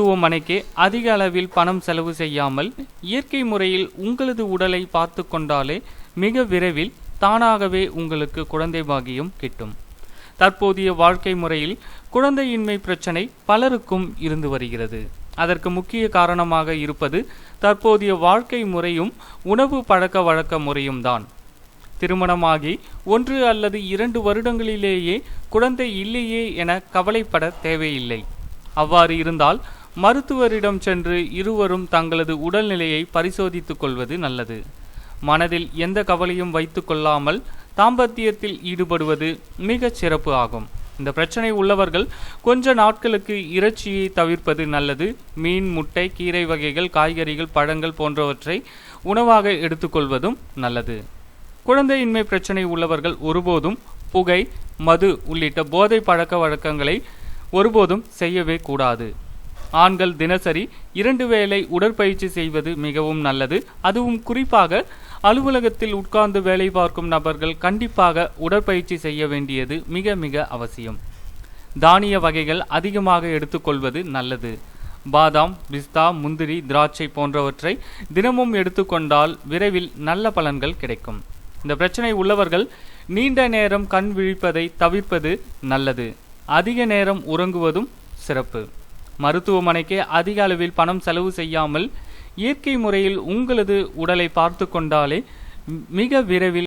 மருத்துவமனைக்கு அதிக அளவில் பணம் செலவு செய்யாமல் இயற்கை முறையில் உங்களது உடலை பார்த்து கொண்டாலே மிக விரைவில் தானாகவே உங்களுக்கு குழந்தை பாகியம் கிட்டும். தற்போதைய வாழ்க்கை முறையில் குழந்தையின்மை பிரச்சனை பலருக்கும் இருந்து வருகிறது. அதற்கு முக்கிய காரணமாக இருப்பது தற்போதைய வாழ்க்கை முறையும் உணவு பழக்க வழக்க முறையும் தான். திருமணமாகி ஒன்று அல்லது இரண்டு வருடங்களிலேயே குழந்தை இல்லையே என கவலைப்பட தேவையில்லை. அவ்வாறு இருந்தால் மருத்துவரிடம் சென்று இருவரும் தங்களது உடல்நிலையை பரிசோதித்துக் கொள்வது நல்லது. மனதில் எந்த கவலையும் வைத்து கொள்ளாமல் தாம்பத்தியத்தில் ஈடுபடுவது மிகச் சிறப்பு ஆகும். இந்த பிரச்சனை உள்ளவர்கள் கொஞ்ச நாட்களுக்கு இறைச்சியை தவிர்ப்பது நல்லது. மீன் முட்டை கீரை வகைகள் காய்கறிகள் பழங்கள் போன்றவற்றை உணவாக எடுத்துக்கொள்வதும் நல்லது. குழந்தையின்மை பிரச்சனை உள்ளவர்கள் ஒருபோதும் புகை மது உள்ளிட்ட போதை பழக்க வழக்கங்களை ஒருபோதும் செய்யவே கூடாது. ஆண்கள் தினசரி இரண்டு வேளை உடற்பயிற்சி செய்வது மிகவும் நல்லது. அதுவும் குறிப்பாக அலுவலகத்தில் உட்கார்ந்து வேலை பார்க்கும் நபர்கள் கண்டிப்பாக உடற்பயிற்சி செய்ய வேண்டியது மிக மிக அவசியம். தானிய வகைகள் அதிகமாக எடுத்துக்கொள்வது நல்லது. பாதாம் பிஸ்தா முந்திரி திராட்சை போன்றவற்றை தினமும் எடுத்துக்கொண்டால் விரைவில் நல்ல பலன்கள் கிடைக்கும். இந்த பிரச்சனை உள்ளவர்கள் நீண்ட நேரம் கண் விழிப்பதை தவிர்ப்பது நல்லது. அதிக நேரம் உறங்குவதும் சிறப்பு. மருத்துவமனைக்கு அதிக அளவில் பணம் செலவு செய்யாமல் இயற்கை முறையில் உங்களது உடலை பார்த்து கொண்டாலே மிக விரைவில்